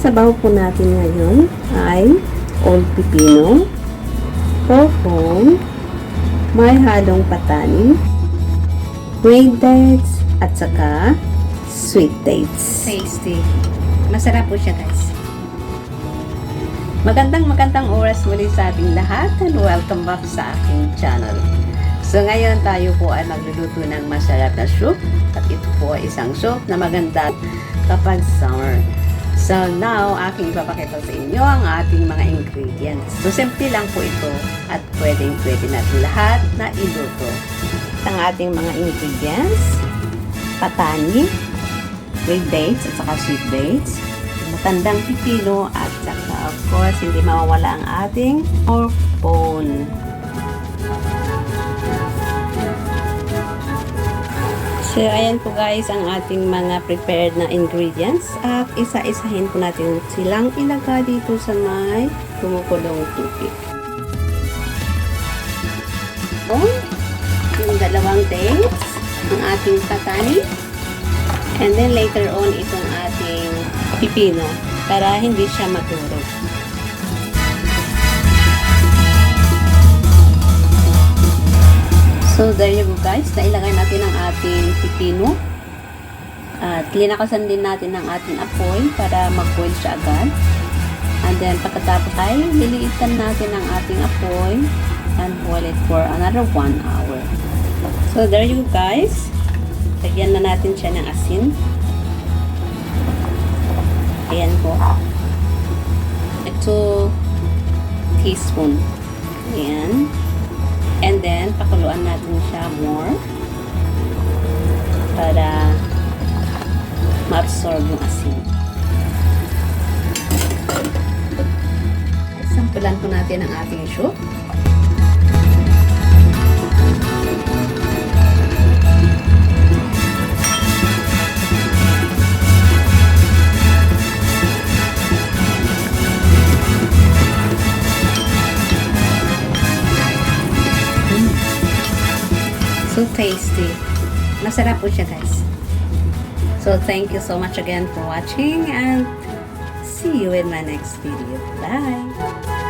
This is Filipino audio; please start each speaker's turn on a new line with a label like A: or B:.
A: sabaw po natin ngayon ay old pipino, pohon, may halong patani, green dates, at saka sweet dates.
B: Tasty. Masarap po siya guys. Magandang magandang oras muli sa ating lahat and welcome back sa aking channel. So ngayon tayo po ay magluluto ng masarap na soup at ito po ay isang soup na maganda kapag summer. So now, aking ipapakita sa inyo ang ating mga ingredients. So simple lang po ito at pwedeng pwede natin lahat na iluto.
A: Ang ating mga ingredients, patani, green dates, at saka sweet dates, matandang pipino, at saka of course, hindi mawawala ang ating porpone. So, ayan po guys ang ating mga prepared na ingredients at isa-isahin po natin silang ilagay dito sa may kumukulong tubig. Oh, yung dalawang dates, ang ating patani, and then later on itong ating pipino para hindi siya maturog. So, there you go guys. Nailagay natin ang ating pipino. At linakasan din natin ang ating apoy para mag-boil siya agad. And then, pagkatapos ay liliitan natin ang ating apoy and boil it for another 1 hour. So, there you guys. Lagyan na natin siya ng asin. Ayan po. Ito, teaspoon. Ayan. And then, pakuluan natin siya more ma-absorb yung asin. Sampulan po natin ang ating soup. So tasty. Masarap po siya guys. So thank you so much again for watching and see you in my next video. Bye!